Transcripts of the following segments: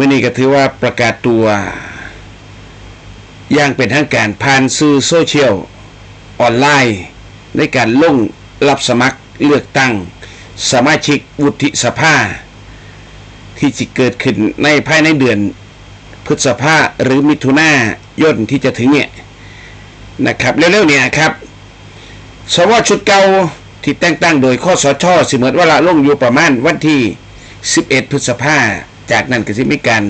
มื่อนี้ก็ถือว่าประกาศตัวอย่างเป็นทางการผ่านสื่อโซเชียลออนไลน์ในการลงรับสมัครเลือกตั้ง สมาชิกวุฒิสภา ที่จะเกิดขึ้นในภายในเดือน พฤษภาหรือมิถุนายนที่จะถึงเนี่ยนะครับเร็วๆเนี่ยครับสวชุดเก่าที่แต่งตั้งโดยข้อสชสิเหมือนว่าละลงอยู่ประมาณวันที่ 11 พฤษภา จากนั้นก็จะมีการ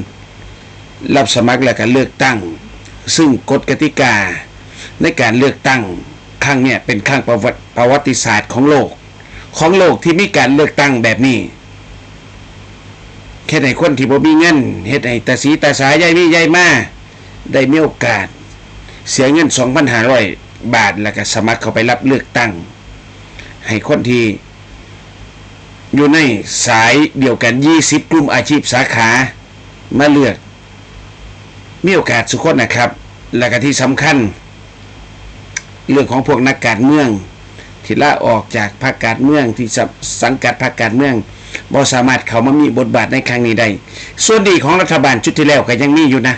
รับสมัครและการเลือกตั้ง ซึ่งกฎกติกาในการเลือกตั้งครั้งเนี่ยเป็นครั้งประวัติประวัติศาสตร์ของโลก ของโลกที่มีการเลือกตั้งแบบนี้แค่ไหนคนที่บ่มีเงินเฮ็ดให้ตาสีตาสายยายมียายมาได้มีโอกาส เสียเงิน2,500บาทแล้วก็สมัครเข้าไปรับเลือกตั้ง ให้คนที่ อยู่ในสายเดียวกัน20กลุ่มอาชีพสาขามาเลือก มีโอกาสสุขคนนะครับ แล้วก็ที่สำคัญ เรื่องของพวกนักการเมืองที่ลาออกจากพรรคการเมืองที่สังกัดพรรคการเมืองบ่สามารถเขามามีบทบาทในครั้งนี้ได้ส่วนดีของรัฐบาลชุดที่แล้วก็ยังมีอยู่นะ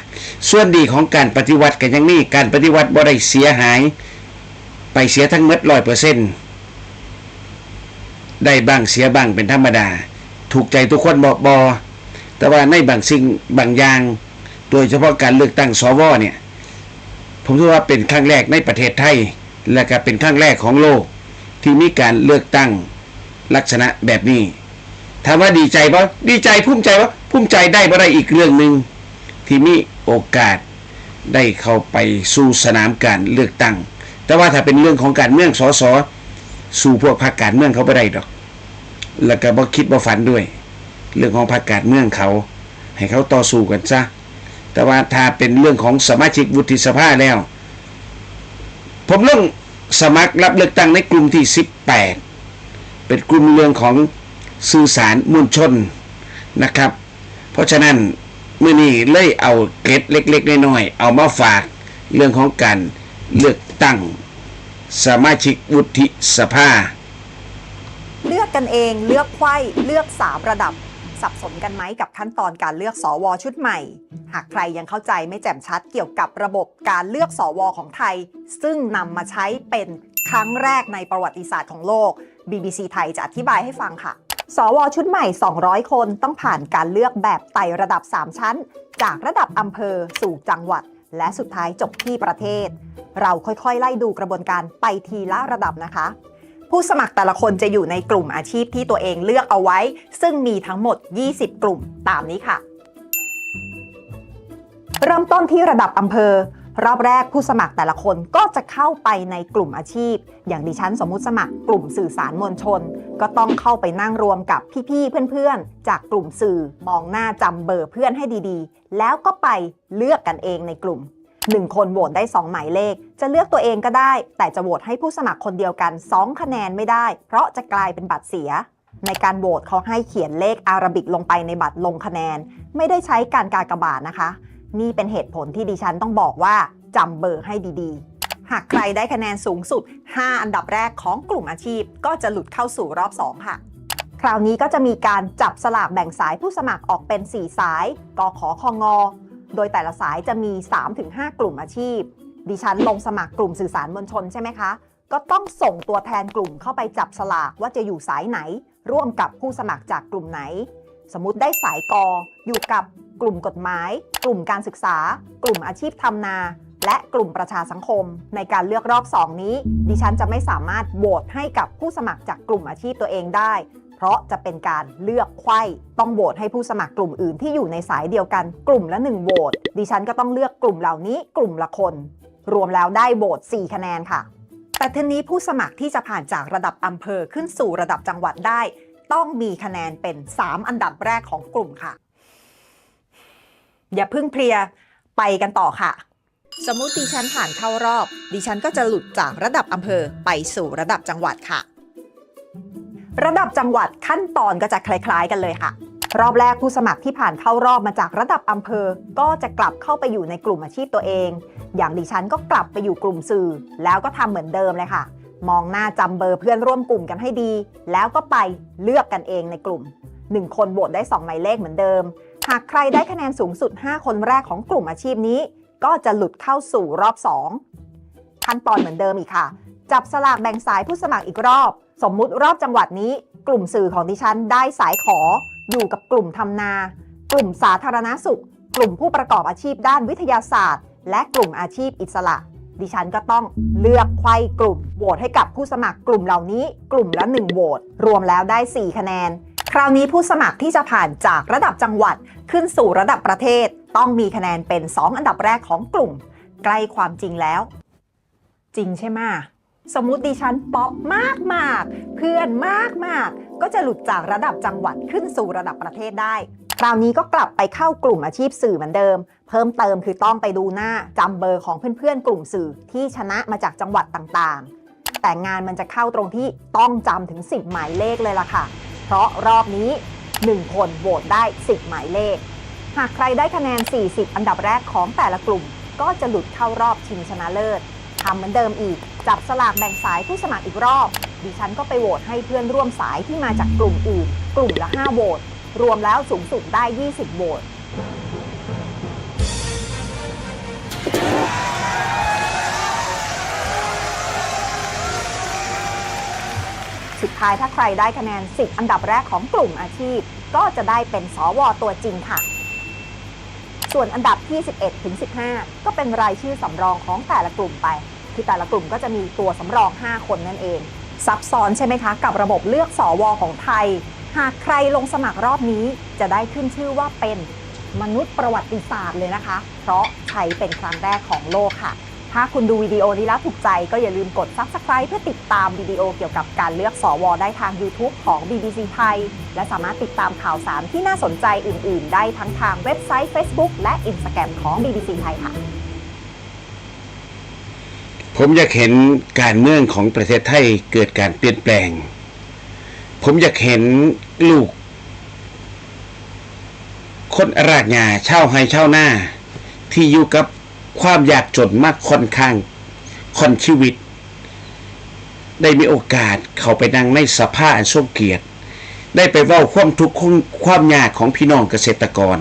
ส่วนดีของการปฏิวัติก็ยังมีการปฏิวัติบ่ได้เสียหาย ไปเสียทั้งหมดร้อยเปอร์เซ็นต์ ได้บ้างเสียบ้างเป็นธรรมดา ถูกใจทุกคนบ่บอแต่ว่าในบางสิ่งบางอย่าง โดยเฉพาะการเลือกตั้งสวเนี่ย ผมถือว่าเป็นครั้งแรกในประเทศไทย และก็เป็นครั้งแรกของโลก ที่มีการเลือกตั้งลักษณะแบบนี้ถามว่าดีใจปะดีใจภูมิใจปะภูมิใจได้บ่ได้อีกเรื่องหนึ่งที่มีโอกาสได้เข้าไปสู่สนามการเลือกตั้ง แต่ว่าถ้าเป็นเรื่องของการเมืองสส สู่พวกพรรคการเมืองเขาไม่ได้ดอก แล้วก็บ่คิดบ่ฝันด้วย เรื่องของพรรคการเมืองเขา ให้เขาต่อสู้กันซะแต่ว่าถ้าเป็นเรื่องของสมาชิกวุฒิสภาแล้ว ผมลงสมัครรับเลือกตั้งในกลุ่มที่ 18 เป็นกลุ่มเรื่องของสื่อสารมวลชนนะครับ เพราะฉะนั้นเมื่อนี้เลยเอาเกร็ดเล็กๆน้อยๆเอามาฝากเรื่องของการเลือกตั้ง สมาชิกวุฒิสภา เลือกกันเองเลือกไขว้เลือกสามระดับ สับสนกันไหมกับขั้นตอนการเลือกสวชุดใหม่ หากใครยังเข้าใจไม่แจ่มชัดเกี่ยวกับระบบการเลือกสวของไทย ซึ่งนำมาใช้เป็นครั้งแรกในประวัติศาสตร์ของโลก BBC ไทยจะอธิบายให้ฟังค่ะสวชุดใหม่ 200 คนต้องผ่านการเลือกแบบไต่ระดับ 3 ชั้น จากระดับอำเภอสู่จังหวัด และสุดท้ายจบที่ประเทศ เราค่อยๆ ไล่ดูกระบวนการไปทีละระดับนะคะ ผู้สมัครแต่ละคนจะอยู่ในกลุ่มอาชีพที่ตัวเองเลือกเอาไว้ ซึ่งมีทั้งหมด 20 กลุ่มตามนี้ค่ะ เริ่มต้นที่ระดับอำเภอ รอบแรกผู้สมัครแต่ละคนก็จะเข้าไปในกลุ่มอาชีพ อย่างดิฉันสมมุติสมัครกลุ่มสื่อสารมวลชน ก็ต้องเข้าไปนั่งรวมกับพี่ๆเพื่อนๆ จากกลุ่มสื่อมองหน้าจำเบอร์เพื่อนให้ดีๆ แล้วก็ไปเลือกกันเองในกลุ่ม1คนโหวตได้ 2 หมายเลข จะเลือกตัวเองก็ได้ แต่จะโหวตให้ผู้สมัครคนเดียวกัน 2 คะแนนไม่ได้ เพราะจะกลายเป็นบัตรเสีย ในการโหวตเขาให้เขียนเลขอารบิกลงไปในบัตรลงคะแนน ไม่ได้ใช้การกากบาทนะคะ นี่เป็นเหตุผลที่ดิฉันต้องบอกว่าจำเบอร์ให้ดีๆ หากใครได้คะแนนสูงสุด 5 อันดับแรกของกลุ่มอาชีพ ก็จะหลุดเข้าสู่รอบ 2 ค่ะ คราวนี้ก็จะมีการจับสลากแบ่งสายผู้สมัครออกเป็น 4 สายกขคงโดยแต่ละสายจะมี 3-5 กลุ่มอาชีพ ดิฉันลงสมัครกลุ่มสื่อสารมวลชนใช่ไหมคะ ก็ต้องส่งตัวแทนกลุ่มเข้าไปจับสลากว่าจะอยู่สายไหน ร่วมกับผู้สมัครจากกลุ่มไหน สมมติได้สายกออยู่กับกลุ่มกฎหมาย กลุ่มการศึกษา กลุ่มอาชีพทำนา และกลุ่มประชาสังคม ในการเลือกรอบ 2 นี้ ดิฉันจะไม่สามารถโหวตให้กับผู้สมัครจากกลุ่มอาชีพตัวเองได้ เพราะจะเป็นการเลือกไขว้ต้องโหวตให้ผู้สมัครกลุ่มอื่นที่อยู่ในสายเดียวกัน กลุ่มละ1โหวตดิฉันก็ต้องเลือกกลุ่มเหล่านี้ กลุ่มละคน รวมแล้วได้โหวต4คะแนนค่ะแต่ทีนี้ผู้สมัครที่จะผ่านจากระดับอำเภอขึ้นสู่ระดับจังหวัดได้ ต้องมีคะแนนเป็น 3 อันดับแรกของกลุ่มค่ะ อย่าเพึ่งเพลียไปกันต่อค่ะ สมมุติดิฉันผ่านเข้ารอบ ดิฉันก็จะหลุดจากระดับอำเภอไปสู่ระดับจังหวัดค่ะ ระดับจังหวัดขั้นตอนก็จะคล้าย ๆ กันเลยค่ะ รอบแรกผู้สมัครที่ผ่านเข้ารอบมาจากระดับอำเภอ ก็จะกลับเข้าไปอยู่ในกลุ่มอาชีพตัวเอง อย่างดิฉันก็กลับไปอยู่กลุ่มสื่อ แล้วก็ทำเหมือนเดิมเลยค่ะ มองหน้าจำเบอร์เพื่อนร่วมกลุ่มกันให้ดี แล้วก็ไปเลือกกันเองในกลุ่ม 1 คนโหวตได้ 2 หมายเลขเหมือนเดิม หากใครได้คะแนนสูงสุด 5 คนแรกของกลุ่มอาชีพนี้ ก็จะหลุดเข้าสู่รอบ 2 ขั้นตอนเหมือนเดิมอีกค่ะ จับสลากแบ่งสายผู้สมัครอีกรอบ สมมุติรอบจังหวัดนี้ กลุ่มสื่อของดิฉันได้สายขอ อยู่กับกลุ่มทำนา กลุ่มสาธารณสุข กลุ่มผู้ประกอบอาชีพด้านวิทยาศาสตร์ และกลุ่มอาชีพอิสระ ดิฉันก็ต้องเลือกไขว้กลุ่มโหวตให้กับผู้สมัครกลุ่มเหล่านี้ กลุ่มละ 1โหวตรวมแล้วได้ 4 คะแนน คราวนี้ผู้สมัครที่จะผ่านจากระดับจังหวัดขึ้นสู่ระดับประเทศ ต้องมีคะแนนเป็น 2 อันดับแรกของกลุ่ม ใกล้ความจริงแล้ว จริงใช่ไหมสมมุติดิฉันป๊อปมากมากๆเพื่อนมากมากก็จะหลุดจากระดับจังหวัดขึ้นสู่ระดับประเทศได้ คราวนี้ก็กลับไปเข้ากลุ่มอาชีพสื่อเหมือนเดิม เพิ่มเติมคือต้องไปดูหน้าจำเบอร์ของเพื่อนๆ กลุ่มสื่อที่ชนะมาจากจังหวัดต่างๆ แต่งานมันจะเข้าตรงที่ต้องจำถึง 10 หมายเลขเลยล่ะค่ะ เพราะรอบนี้ 1 คนโหวตได้ 10 หมายเลข หากใครได้คะแนน 40 อันดับแรกของแต่ละกลุ่ม ก็จะหลุดเข้ารอบชิงชนะเลิศทำเหมือนเดิมอีก จับสลากแบ่งสายผู้สมัครอีกรอบ ดิฉันก็ไปโหวตให้เพื่อนร่วมสายที่มาจากกลุ่มอื่น กลุ่มละ 5 โหวตรวมแล้วสูงสุดได้ 20 โหวต สุดท้ายถ้าใครได้คะแนน 10 อันดับแรกของกลุ่มอาชีพ ก็จะได้เป็นสวตัวจริงค่ะ ส่วนอันดับที่ 11 ถึง 15 ก็เป็นรายชื่อสำรองของแต่ละกลุ่มไป คือแต่ละกลุ่มก็จะมีตัวสำรอง 5 คนนั่นเอง ซับซ้อนใช่ไหมคะ กับระบบเลือกสวของไทย หากใครลงสมัครรอบนี้จะได้ขึ้นชื่อว่าเป็นมนุษย์ประวัติศาสตร์เลยนะคะ เพราะใช้เป็นครั้งแรกของโลกค่ะ ถ้าคุณดูวิดีโอนี้แล้วถูกใจก็อย่าลืมกด Subscribe เพื่อติดตามวิดีโอเกี่ยวกับการเลือกสวได้ทาง YouTube ของ BBC ไทย และสามารถติดตามข่าวสารที่น่าสนใจอื่น ๆ ได้ทั้งทางเว็บไซต์ Facebook และ Instagram ของ BBC ไทยค่ะ ผมอยากเห็นการเมืองของประเทศไทยเกิดการเปลี่ยนแปลง ผมอยากเห็นลูก คนรากหญ้าเช่าให้เช่าหน้าที่อยู่กับ ความยากจนมากค่อนข้างค่อนชีวิต ได้มีโอกาสเข้าไปนั่งในสภาอันทรงเกียรติ ได้ไปเว้าความทุกข์ความยากของพี่น้องเกษตรกร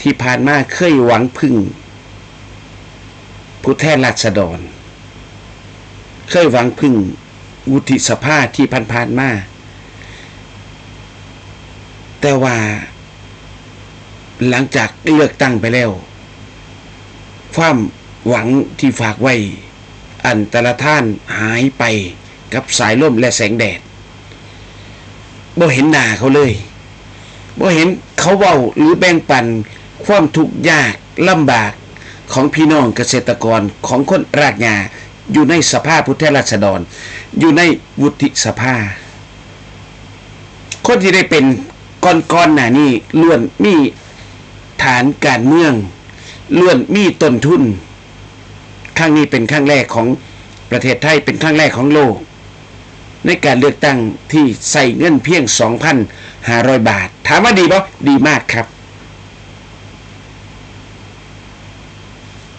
ที่ผ่านมาเคยหวังพึ่ง ผู้แทนราษฎร เคยหวังพึ่งวุฒิสภาที่ผ่านๆมาแต่ว่าหลังจากเลือกตั้งไปแล้ว ความหวังที่ฝากไว้ อันแต่ละท่านหายไปกับสายลมและแสงแดดบ่เห็นหน้าเขาเลยบ่เห็นเขาเว้าหรือแบ่งปันความทุกข์ยากลำบากของพี่น้องเกษตรกรของคนรากหญ้าอยู่ในสภาผู้แทนราษฎร อยู่ในวุฒิสภา คนที่ได้เป็นก้อนๆหน้านี่ล้วนมีฐานการเมือง ล้วนมีต้นทุนครั้งนี้เป็นครั้งแรกของประเทศไทยเป็นครั้งแรกของโลก ในการเลือกตั้งที่ใส่เงินเพียง 2,500 บาท ถามว่าดีป่ดีมากครับ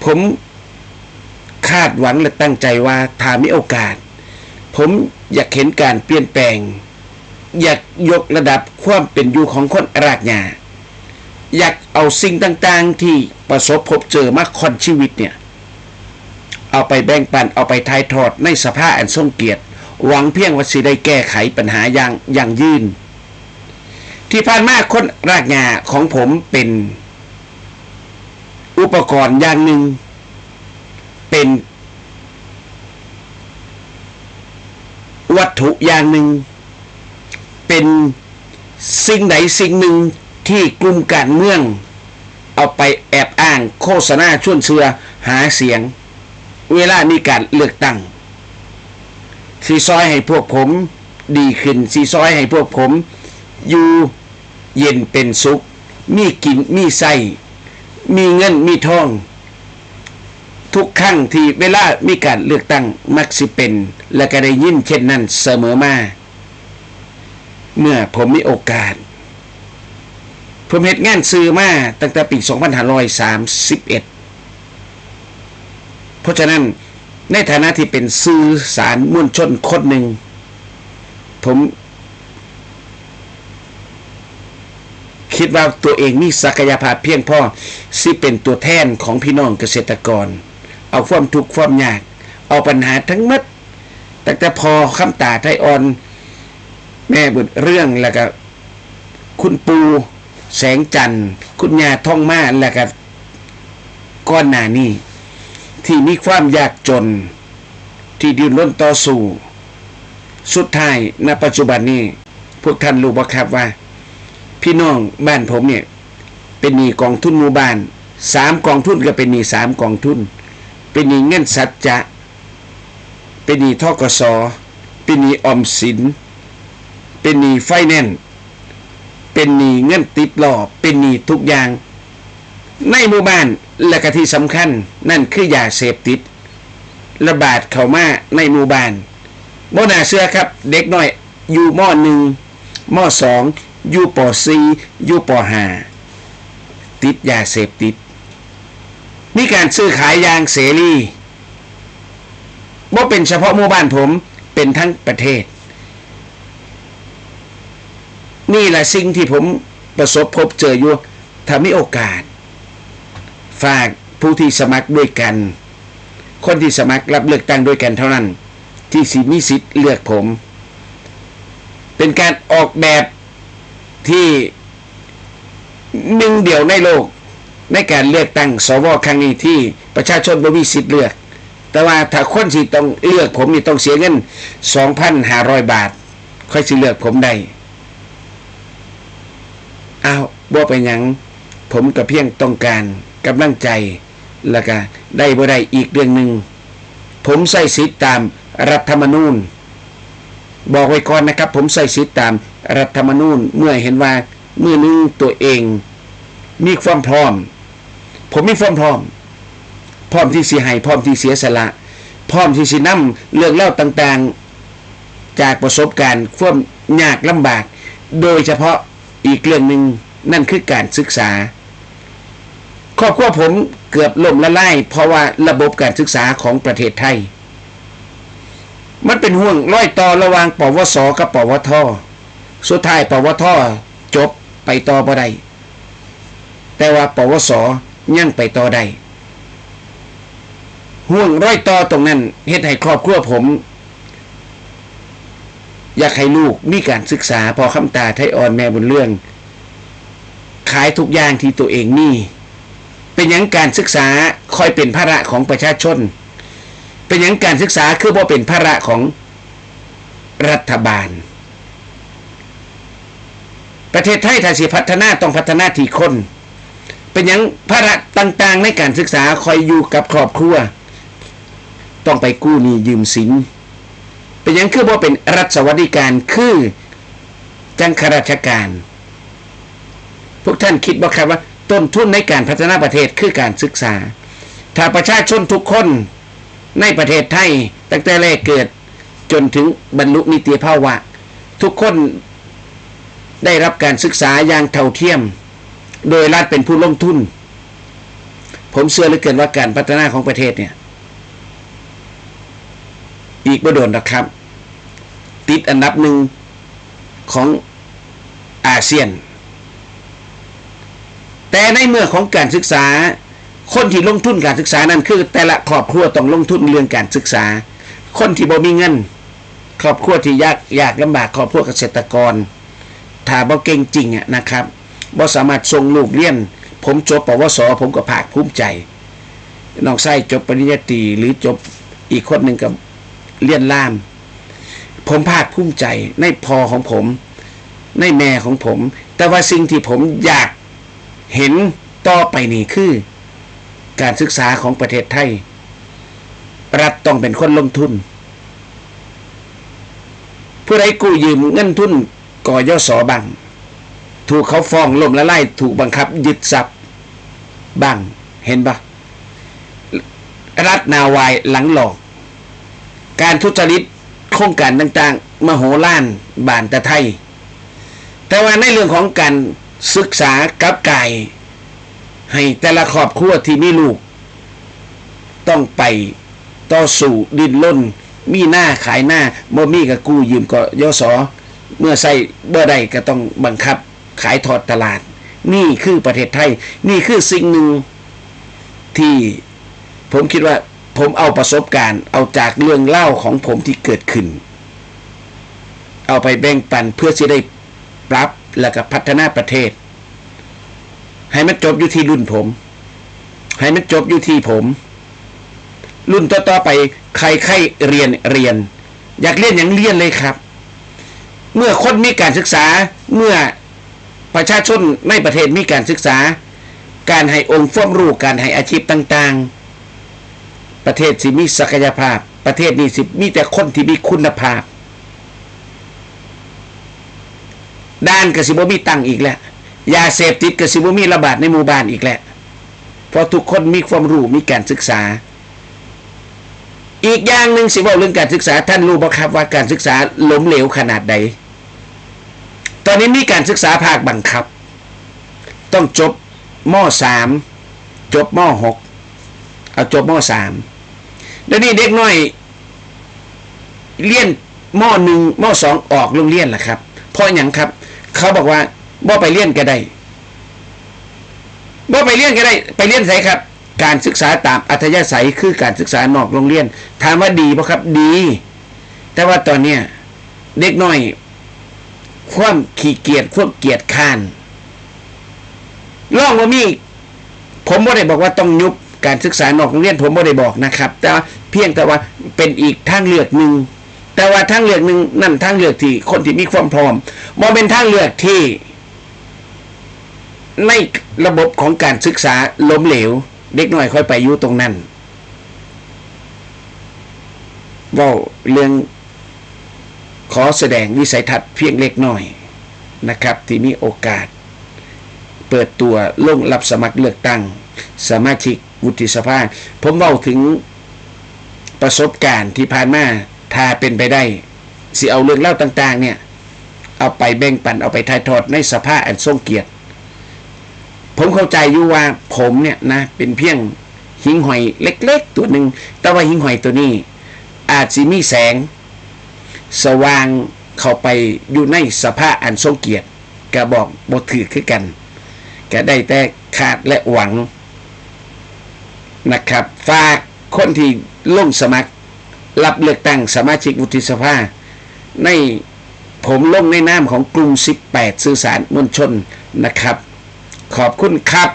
ผมคาดหวังและตั้งใจว่าถ้ามีโอกาส ผมอยากเห็นการเปลี่ยนแปลง อยากยกระดับความเป็นอยู่ของคนรากหญ้า อยากเอาสิ่งต่างๆ ที่ประสบพบเจอมาค่อนชีวิตเนี่ย เอาไปแบ่งปันเอาไปทายทอดในสภาพอันทรงเกียรติ หวังเพียงว่าสิได้แก้ไขปัญหาอย่างอย่างยืน ที่ผ่านมาคนรากหญ้าของผมเป็นอุปกรณ์อย่างหนึ่ง เป็นวัตถุอย่างหนึ่ง เป็นสิ่งไหนสิ่งหนึ่ง ที่กลุ่มการเมือง เอาไปแอบอ้างโฆษณาชวนเชื่อหาเสียง เวลามีการเลือกตั้งสีซอยให้พวกผมดีขึ้นสีซอยให้พวกผม อยู่เย็นเป็นสุข มีกินมีใส่มีเงินมีทอง ทุกครั้งที่เวลามีการเลือกตั้งมักสิเป็น และก็ได้ยินเช่นนั้นเสมอมา เมื่อผมมีโอกาส ผมเห็นงานซื้อมาตั้งแต่ปี 2531 เพราะฉะนั้นในฐานะที่เป็นสื่อสารมวลชนคนหนึ่ง ผมคิดว่าตัวเองมีศักยภาพเพียงพอสิเป็นตัวแทนของพี่น้องเกษตรกร เอาความทุกข์ความยาก เอาปัญหาทั้งหมดตั้งแต่พอคำตาไทยอ่อน แม่บุตรเรื่องแล้วก็คุณปู แสงจันทร์ คุณยาท่องมาแล้วก็ก้อนหนานี้ที่มีความยากจน ที่ดิ้นรนต่อสู้ สุดท้ายณปัจจุบันนี้ พวกท่านรู้บ่ครับว่า พี่น้องบ้านผมเนี่ย เป็นหนี้กองทุนหมู่บ้านสามกองทุนก็เป็นหนี้สามกองทุน เป็นหนี้เงินสัจจะเป็นหนี้ทกสเป็นหนี้ออมสิน เป็นหนี้ไฟแนนซ์ เป็นหนี้เงินติดหล่อเป็นหนี้ทุกอย่าง ในหมู่บ้านและก็ที่สำคัญนั่นคือยาเสพติด ระบาดเข้ามาในหมู่บ้านโมนาเชื่อครับ เด็กน้อยอยู่มอหนึ่งมอสองอยู่ปสี่อยู่ปอห้าติดยาเสพติด มีการซื้อขายยางเสรีว่าเป็นเฉพาะหมู่บ้านผมเป็นทั้งประเทศ นี่แหละสิ่งที่ผมประสบพบเจออยู่ถ้ามีโอกาส ฝากผู้ที่สมัครด้วยกัน คนที่สมัครรับเลือกตั้งด้วยกันเท่านั้น ที่สิมีสิทธิ์เลือกผม เป็นการออกแบบที่หนึ่งเดียวในโลก ในการเลือกตั้งสวครั้งนี้ที่ประชาชนบ่มีสิทธิ์เลือก แต่ว่าถ้าคนที่ต้องเลือกผมนี่ต้องเสียเงิน 2,500 บาท ค่อยสิเลือกผมได้ อ้าวบ่เป็นหยัง ผมก็เพียงต้องการกำลังใจ แล้วก็ได้บ่ได้อีกเรื่องหนึ่ง ผมใส่สิทธิ์ตามรัฐธรรมนูญ บอกไว้ก่อนนะครับ ผมใส่สิทธิ์ตามรัฐธรรมนูญเมื่อเห็นว่าเมื่อนึงตัวเอง มีความพร้อม ผมมีความพร้อม พร้อมที่เสิให้พร้อมที่เสียสละ พร้อมที่สินำเรื่องเล่าต่างๆ จากประสบการณ์ความยากลำบาก โดยเฉพาะ อีกเรื่องหนึ่งนั่นคือการศึกษา ครอบครัวผมเกือบล่มละลายเพราะว่าระบบการศึกษาของประเทศไทย มันเป็นห่วงร้อยต่อระหว่างปวสกับปวทสุดท้ายปวทจบไปต่อบ่ได้แต่ว่าปวสยังไปต่อได้ห่วงร้อยต่อตรงนั้นเฮ็ดให้ครอบครัวผม อยากให้ลูกมีการศึกษาพอคำตาไทยอ่อนแม่บุญเรื่อง ขายทุกอย่างที่ตัวเองมีเป็นอย่างการศึกษาคอยเป็นภาระของประชาชน เป็นอย่างการศึกษาคือว่าเป็นภาระของรัฐบาล ประเทศไทยถ้าสิพัฒนาต้องพัฒนาที่คน เป็นอย่างภาระต่างๆ ในการศึกษาคอยอยู่กับครอบครัว ต้องไปกู้หนี้ยืมสิน เป็นอย่างคือว่าเป็นรัฐสวัสดิการคือจังข้าราชการ พวกท่านคิดบ่ครับว่า ต้นทุนในการพัฒนาประเทศคือการศึกษา ถ้าประชาชนทุกคนในประเทศไทยตั้งแต่แรกเกิดจนถึงบรรลุนิติภาวะ ทุกคนได้รับการศึกษาอย่างเท่าเทียม โดยรัฐเป็นผู้ลงทุน ผมเชื่อเหลือเกินว่าการพัฒนาของประเทศเนี่ย อีกไม่โดนนะครับ ติดอันดับหนึ่งของอาเซียน แต่ในเมื่อของการศึกษา คนที่ลงทุนการศึกษานั้นคือ แต่ละครอบครัวต้องลงทุนเรื่องการศึกษา คนที่บ่มีเงิน ครอบครัวที่ยากยากลำบากครอบครัวเกษตรกรถ้าบ่เก่งจริงอะนะครับบ่สามารถส่งลูกเรียน ผมจบปวสผมก็ภาคภูมิใจน้องไส้จบปริญญาตรีหรือจบอีกคนหนึ่งกับ เรียนล่าม ผมภาคภูมิใจในพอของผม ในแม่ของผม แต่ว่าสิ่งที่ผมอยากเห็นต่อไปนี่คือ การศึกษาของประเทศไทย รัฐต้องเป็นคนลงทุน ผู้ใดกู้ยืมเงินทุนก่อยอสอบัง ถูกเขาฟ้องล่มละลายถูกบังคับ ยึดทรัพย์บังเห็นปะรัฐนาวายหลังหลอก การทุจริตโครงการต่างๆ มโหฬารบานตะไทย แต่ว่าในเรื่องของการศึกษากับกาย ให้แต่ละครอบครัวที่มีลูก ต้องไปต่อสู่ดินล้น มีหน้าขายหน้าบ่มีกับกู้ยืมก็ยศเมื่อใส่เบ่ได้ก็ต้องบังคับ ขายทอดตลาด นี่คือประเทศไทย นี่คือสิ่งหนึ่งที่ผมคิดว่า ผมเอาประสบการณ์ เอาจากเรื่องเล่าของผมที่เกิดขึ้น เอาไปแบ่งปันเพื่อจะได้ปรับแล้วก็พัฒนาประเทศ ให้มันจบอยู่ที่รุ่นผม ให้มันจบอยู่ที่ผม รุ่นต่อๆไปใครใครเรียนเรียน อยากเรียนอย่างเรียนเลยครับ เมื่อคนมีการศึกษาเมื่อประชาชนในประเทศมีการศึกษา การให้องค์ความรู้การให้อาชีพต่าง ๆ ประเทศสิมีศักยภาพ ประเทศนี้สิมีแต่คนที่มีคุณภาพ ด้านกสิบมีตังอีกแล้วยาเสพติดกสิบมีระบาดในหมู่บ้านอีกแล้วเพราะทุกคนมีความรู้มีการศึกษา อีกอย่างหนึ่งสิบอกเรื่องการศึกษา ท่านรู้บ่ครับว่าการศึกษาล้มเหลวขนาดใด ตอนนี้มีการศึกษาภาคบังคับ ต้องจบม .3 จบม .6 เอาจบม .3 แล้วนี่เด็กน้อย เลี้ยนหม้อหนึ่งหม้อสองออกโรงเรียนล่ะครับ เพราะอย่างครับ เขาบอกว่าบ่ไปเลี้ยนก็ได้บ่ไปเลี้ยนก็ได้ ไปเลี้ยนใส่ครับ การศึกษาตามอัธยาศัยคือการศึกษานอกโรงเรียน ถามว่าดีป่ะครับ ดี แต่ว่าตอนเนี้ยเด็กน้อย ความขี้เกียจความเกียจข้านล่องว่ามี ผมบ่ได้บอกว่าต้องยุบ การศึกษานอกโรงเรียนผมไม่ได้บอกนะครับ แต่ว่าเพียงแต่ว่าเป็นอีกทางเลือกหนึ่งแต่ว่าทางเลือกหนึ่งนั่นทางเลือกที่คนที่มีความพร้อมบ่เป็นทางเลือกที่ ในระบบของการศึกษาล้มเหลว เด็กน้อยค่อยไปอยู่ตรงนั้นว่าเรื่องขอแสดงวิสัยทัศน์เพียงเล็กน้อยนะครับ ที่มีโอกาส เปิดตัวลงรับสมัครเลือกตั้ง สมาชิก วุฒิสภา ผมเล่าถึงประสบการณ์ที่ผ่านมาถ้าเป็นไปได้ สิเอาเรื่องเล่าต่าง ๆ เนี่ย เอาไปแบ่งปันเอาไปถ่ายทอดในสภาอันทรงเกียรติ ผมเข้าใจอยู่ว่าผมเนี่ยนะ เป็นเพียงหิงหอยเล็ก ๆ ตัวหนึ่งแต่ว่าหิงหอยตัวนี้ อาจสิมีแสง สว่างเข้าไปอยู่ในสภาอันทรงเกียรติกระบอกบถือคือกัน ก็ได้แต่ขาดและหวัง นะครับ ฝากคนที่ลงสมัคร รับเลือกตั้งสมาชิกวุฒิสภา ในผมลงในนามของกลุ่ม18 สื่อสารมวลชนนะครับ ขอบคุณครับ